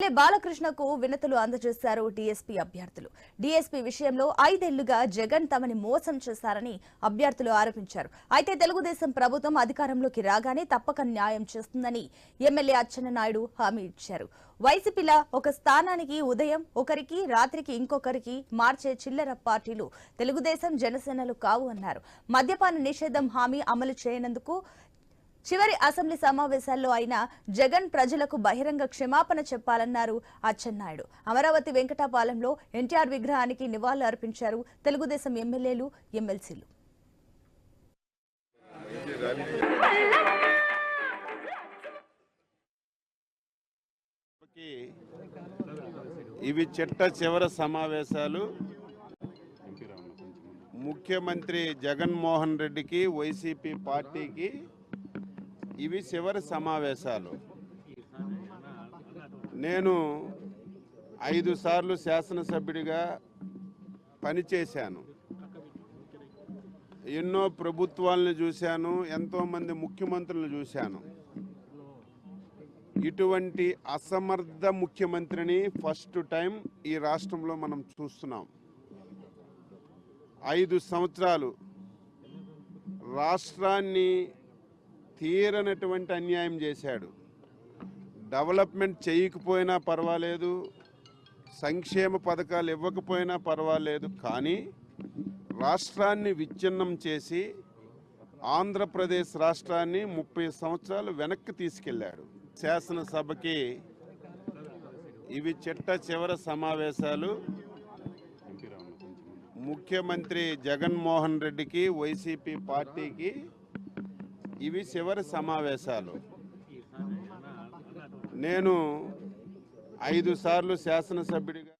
MLA బాలకృష్ణకు వినతులు అందజేశారు DSP అభ్యర్థులు. డీఎస్పీ విషయంలో ఐదేళ్ళుగా జగన్ తమని మోసం చేశారని అభ్యర్థులు ఆరోపించారు. అయితే తెలుగుదేశం ప్రభుత్వం అధికారంలోకి రాగానే తప్పక న్యాయం చేస్తుందని ఎమ్మెల్యే అచ్చెన్నాయుడు హామీ ఇచ్చారు. వైసీపీలా ఒక స్థానానికి ఉదయం ఒకరికి రాత్రికి ఇంకొకరికి మార్చే చిల్లర పార్టీలు తెలుగుదేశం జనసేనలు కావు అన్నారు. మద్యపాన నిషేధం హామీ అమలు చేయనందుకు చివరి అసెంబ్లీ సమావేశాల్లో ఆయన జగన్ ప్రజలకు బహిరంగ క్షమాపణ చెప్పాలన్నారు అచ్చెన్నాయుడు. అమరావతి వెంకటాపాలెంలో ఎన్టీఆర్ విగ్రహానికి నివాళులు అర్పించారు తెలుగుదేశం ఎమ్మెల్యేలు ఎమ్మెల్సీలు. ఇవి చిట్ట చివరి సమావేశాలు. ముఖ్యమంత్రి జగన్మోహన్ రెడ్డికి వైసీపీ పార్టీకి ఇవి చివరి సమావేశాలు. నేను ఐదు సార్లు శాసనసభ్యుడిగా పనిచేశాను. ఎన్నో ప్రభుత్వాలను చూశాను ఎంతోమంది ముఖ్యమంత్రులను చూశాను. ఇటువంటి అసమర్థ ముఖ్యమంత్రిని ఫస్ట్ టైం ఈ రాష్ట్రంలో మనం చూస్తున్నాం. ఐదు సంవత్సరాలు రాష్ట్రాన్ని తీరనటువంటి అన్యాయం చేశాడు. డెవలప్మెంట్ చేయకపోయినా పర్వాలేదు సంక్షేమ పథకాలు ఇవ్వకపోయినా పర్వాలేదు కానీ రాష్ట్రాన్ని విచ్ఛిన్నం చేసి ఆంధ్రప్రదేశ్ రాష్ట్రాన్ని ముప్పై సంవత్సరాలు వెనక్కి తీసుకెళ్ళాడు. శాసనసభకి ఇవి చిట్ట చివరి సమావేశాలు. ముఖ్యమంత్రి జగన్మోహన్ రెడ్డికి వైసీపీ పార్టీకి ఇవి చివరి సమావేశాలు నేను ఐదు సార్లు శాసనసభ్యుడిగా